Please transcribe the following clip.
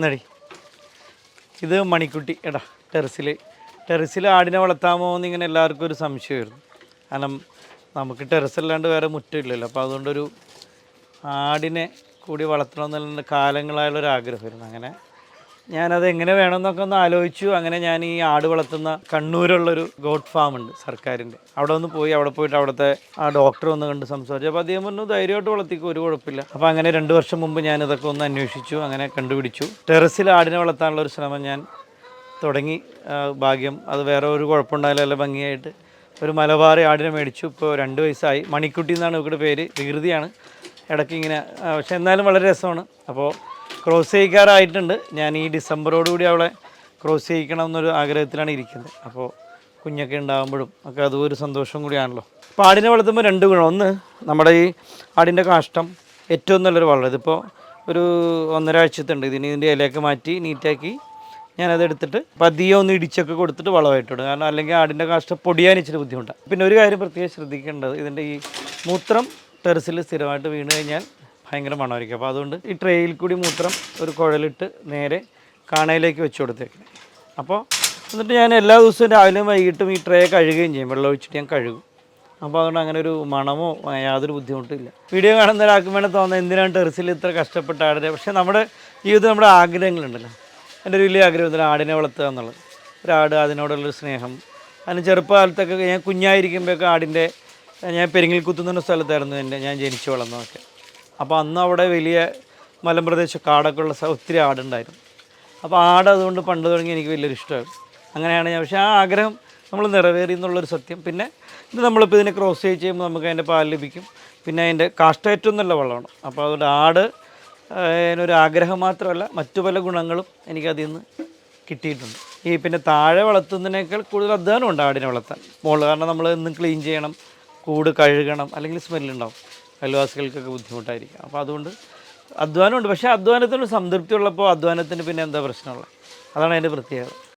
എന്നടി ഇത് മണിക്കുട്ടി. എടാ ടെറസിൽ ടെറസിൽ ആടിനെ വളർത്താമോ എന്ന് ഇങ്ങനെ എല്ലാവർക്കും ഒരു സംശയമായിരുന്നു കാരണം നമുക്ക് ടെറസ് അല്ലാണ്ട് വേറെ മുറ്റമില്ലല്ലോ. അപ്പോൾ അതുകൊണ്ടൊരു ആടിനെ കൂടി വളർത്തണമെന്നുള്ള കാലങ്ങളായുള്ളൊരു ആഗ്രഹമായിരുന്നു. അങ്ങനെ ഞാനത് എങ്ങനെ വേണമെന്നൊക്കെ ഒന്ന് ആലോചിച്ചു. അങ്ങനെ ഞാൻ ഈ ആട് വളർത്തുന്ന കണ്ണൂരുള്ളൊരു ഗോഡ് ഫാം ഉണ്ട് സർക്കാരിന്റെ. അവിടെ ഒന്ന് പോയി അവിടെ പോയിട്ട് അവിടുത്തെ ആ ഡോക്ടർ ഒന്ന് കണ്ട് സംസാരിച്ചു. അപ്പോൾ അദ്ദേഹം പറഞ്ഞു ധൈര്യമായിട്ട് വളർത്തിക്കും ഒരു കുഴപ്പമില്ല. അപ്പോൾ അങ്ങനെ രണ്ട് വർഷം മുമ്പ് ഞാനിതൊക്കെ ഒന്ന് അന്വേഷിച്ചു അങ്ങനെ കണ്ടുപിടിച്ചു. ടെറസിൽ ആടിനെ വളർത്താനുള്ള ഒരു ശ്രമം ഞാൻ തുടങ്ങി. ഭാഗ്യം അത് വേറെ ഒരു കുഴപ്പമുണ്ടായില്ല ഭംഗിയായിട്ട്. ഒരു മലബാറി ആടിനെ മേടിച്ചു ഇപ്പോൾ രണ്ട് വയസ്സായി. മണിക്കുട്ടി എന്നാണ് ഇവരുടെ പേര് വികൃതിയാണ്. ഇടയ്ക്ക് ഇങ്ങനെ പക്ഷെ എന്നാലും വളരെ രസമാണ്. അപ്പോൾ ക്രോസ് ചെയ്യിക്കാറായിട്ടുണ്ട്. ഞാൻ ഈ ഡിസംബറോടുകൂടി അവളെ ക്രോസ് ചെയ്യിക്കണം എന്നൊരു ആഗ്രഹത്തിലാണ് ഇരിക്കുന്നത്. അപ്പോൾ കുഞ്ഞൊക്കെ ഉണ്ടാകുമ്പോഴും ഒക്കെ അതും ഒരു സന്തോഷം കൂടിയാണല്ലോ. അപ്പോൾ ആടിനെ വളർത്തുമ്പോൾ രണ്ട് ഗുണം. ഒന്ന് നമ്മുടെ ഈ ആടിന്റെ കാഷ്ടം ഏറ്റവും നല്ലൊരു വളരെ ഇതിപ്പോൾ ഒരു ഒന്നരാഴ്ചത്തുണ്ട് ഇതിന് ഇതിന്റെ ഇലയൊക്കെ മാറ്റി നീറ്റാക്കി ഞാനത് എടുത്തിട്ട് പതിയെ ഒന്ന് ഇടിച്ചൊക്കെ കൊടുത്തിട്ട് വളമായിട്ടുണ്ട് കാരണം അല്ലെങ്കിൽ ആടിന്റെ കാഷ്ടം പൊടിയാൻ ഇച്ചിരി ബുദ്ധിമുട്ടാണ്. പിന്നെ ഒരു കാര്യം പ്രത്യേകം ശ്രദ്ധിക്കേണ്ടത്. ഇതിന്റെ ഈ മൂത്രം ടെറസിൽ സ്ഥിരമായിട്ട് വീണ് കഴിഞ്ഞാൽ ഭയങ്കര മണമായിരിക്കും. അപ്പോൾ അതുകൊണ്ട് ഈ ട്രേയിൽ കൂടി മൂത്രം ഒരു കുഴലിട്ട് നേരെ കാണയിലേക്ക് വെച്ച് കൊടുത്തേക്കണം അപ്പോൾ എന്നിട്ട് ഞാൻ എല്ലാ ദിവസവും രാവിലെയും വൈകിട്ടും ഈ ട്രേ കഴുകുകയും ചെയ്യും. വെള്ളം ഒഴിച്ചിട്ട് ഞാൻ കഴുകും. അപ്പോൾ അതുകൊണ്ട് അങ്ങനെ ഒരു മണമോ യാതൊരു ബുദ്ധിമുട്ടില്ല വീഡിയോ കാണുന്ന ഒരാൾക്ക് വേണം തോന്നുന്നത് എന്തിനാണ് ടെറസിൽ ഇത്ര കഷ്ടപ്പെട്ട ആടിനെ പക്ഷേ നമ്മുടെ ജീവിതം നമ്മുടെ ആഗ്രഹങ്ങളുണ്ടല്ലോ. എന്റെ ഒരു വലിയ ആഗ്രഹം ആടിനെ വളർത്തുക എന്നുള്ളത്. ഒരാട് അതിനോടുള്ളൊരു സ്നേഹം. അതിന് ചെറുപ്പകാലത്തൊക്കെ ഞാൻ കുഞ്ഞായിരിക്കുമ്പോഴൊക്കെ ആടിന്റെ ഞാൻ പെരിങ്ങിൽ കുത്തുന്ന സ്ഥലത്തായിരുന്നു എന്റെ ഞാൻ ജനിച്ചു വളർന്നതൊക്കെ. അപ്പോൾ അന്ന് അവിടെ വലിയ മലമ്പ്രദേശ കാടൊക്കെ ഉള്ള ഒത്തിരി ആടുണ്ടായിരുന്നു. അപ്പോൾ ആട് അതുകൊണ്ട് പണ്ട് തുടങ്ങി എനിക്ക് വലിയൊരു ഇഷ്ടമായിരുന്നു അങ്ങനെയാണ് ഞാൻ പക്ഷേ ആ ആഗ്രഹം നമ്മൾ നിറവേറി എന്നുള്ളൊരു സത്യം. പിന്നെ ഇത് നമ്മളിപ്പോൾ ഇതിനെ ക്രോസ് ചെയ്ത് ചെയ്യുമ്പോൾ നമുക്ക് അതിന്റെ പാൽ ലഭിക്കും. പിന്നെ അതിന്റെ കാഷ്ടേറ്റവും നല്ല വെള്ളമാണ്. അപ്പോൾ അതുകൊണ്ട് ആട് അതിനൊരു ആഗ്രഹം മാത്രമല്ല മറ്റു പല ഗുണങ്ങളും എനിക്കതിൽ നിന്ന് കിട്ടിയിട്ടുണ്ട്. ഈ പിന്നെ താഴെ വളർത്തുന്നതിനേക്കാൾ കൂടുതൽ അധ്വാനമുണ്ട് ആടിനെ വളർത്താൻ. മോൾ കാരണം നമ്മൾ എന്നും ക്ലീൻ ചെയ്യണം കൂട് കഴുകണം അല്ലെങ്കിൽ സ്മെല്ലുണ്ടാവും അയൽവാസികൾക്കൊക്കെ ബുദ്ധിമുട്ടായിരിക്കും. അപ്പോൾ അതുകൊണ്ട് അധ്വാനമുണ്ട്. പക്ഷേ അധ്വാനത്തിന് സംതൃപ്തി ഉള്ളപ്പോൾ അധ്വാനത്തിന് പിന്നെ എന്താ പ്രശ്നമുള്ളത്? അതാണ് അതിന്റെ പ്രത്യേകത.